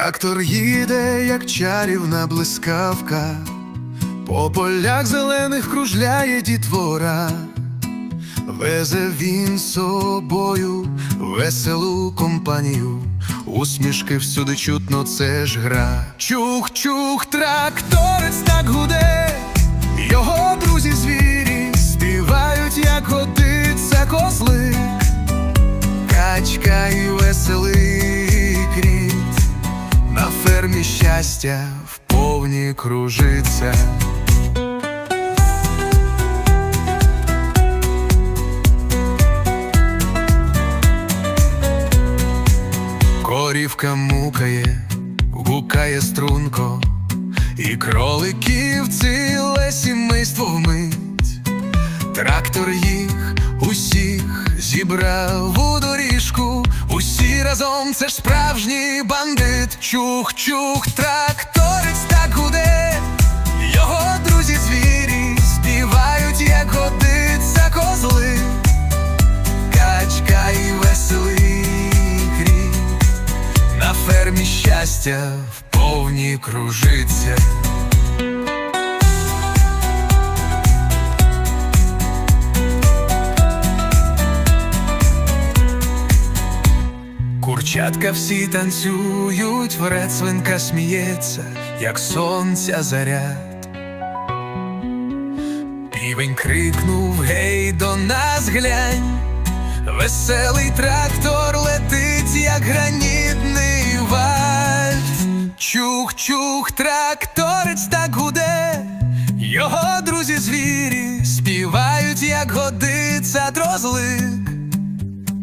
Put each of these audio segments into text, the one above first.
Трактор їде, як чарівна блискавка, по полях зелених кружляє дітвора, везе він собою веселу компанію, усмішки всюди чутно, це ж гра. Чух-чух, тракторець так гуде, його друзі звірі співають, як годиться козли, качка і веселий щастя вповні кружиться. Корівка мукає, гукає струнко, і кроликів ціле сімейство вмить. Трактор їх усіх зібрав у доріжку, усі разом це ж справжній бандит. Чух-чух, тракторець так гуде, його друзі звірі співають, як годиться козли, качка і веселий крій, на фермі щастя вповні кружиться. Курчатка всі танцюють, вред сміється, як сонця заряд. Півень крикнув гей до нас глянь, веселий трактор летить, як гранітний вальт. Чух-чух, тракторець так гуде, його друзі звірі співають, як годиться дрозлик.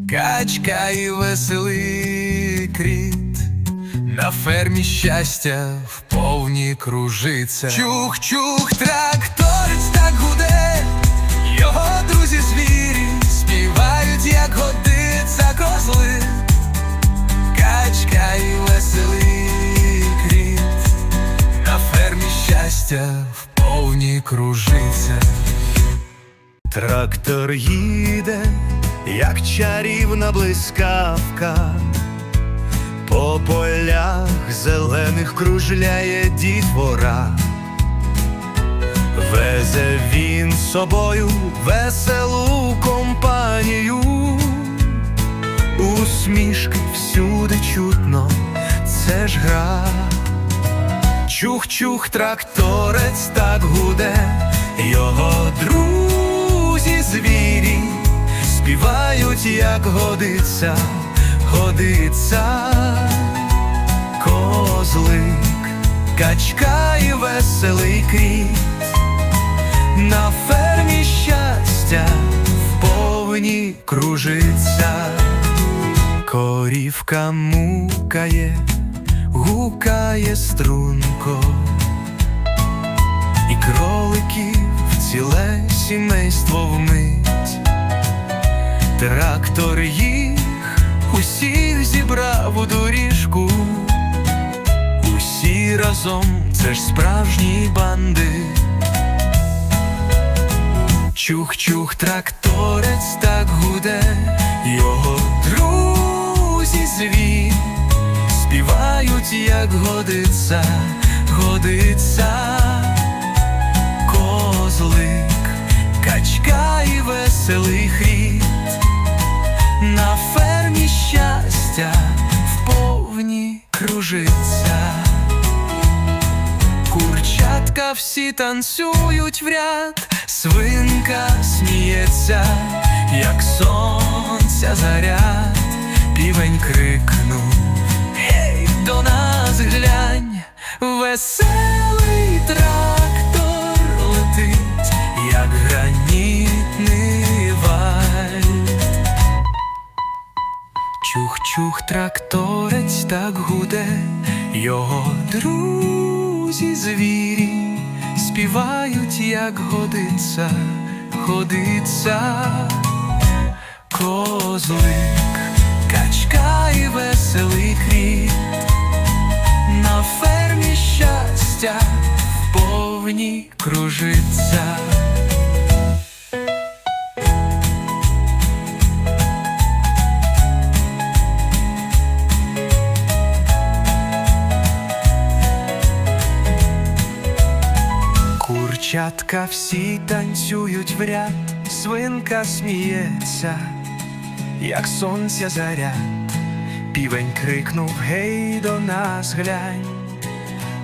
Качка і веселий кріт, на фермі щастя вповні кружиться. Чух-чух, тракторець так гуде, його друзі звірі співають, як годиться козли. Качка і веселий кріт, на фермі щастя вповні кружиться. Трактор їде, як чарівна блискавка, по полях зелених кружляє дітвора, везе він собою веселу компанію, усмішки всюди чутно, це ж гра. Чух-чух, тракторець так гуде, як годиться, годиться. Козлик, качка і веселий кріт, на фермі щастя вповні кружиться, корівка мукає гукає струнко, і кроликів ціле сімейство вмить, трактор їх усіх зібрав у доріжку, усі разом це ж справжній банди. Чух-чух, тракторець так гуде, його друзі зві співають, як годиться, годиться. Козлик, качка і веселий хріт, щастя вповні кружиться. Курчатка всі танцюють в ряд, свинка сміється, як сонця заряд, півень крикнув. Гей, до нас глянь, веселий Чух-чух, тракторець так гуде, його друзі звірі. Співають, як годиться, годиться. Козлик, качка і веселий кріт, на фермі щастя вповні кружиться. Дівчатка всі танцюють в ряд, свинка сміється, як сонця заря. Півень крикнув гей до нас глянь,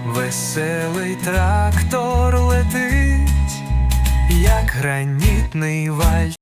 веселий трактор летить, як гранітний валь.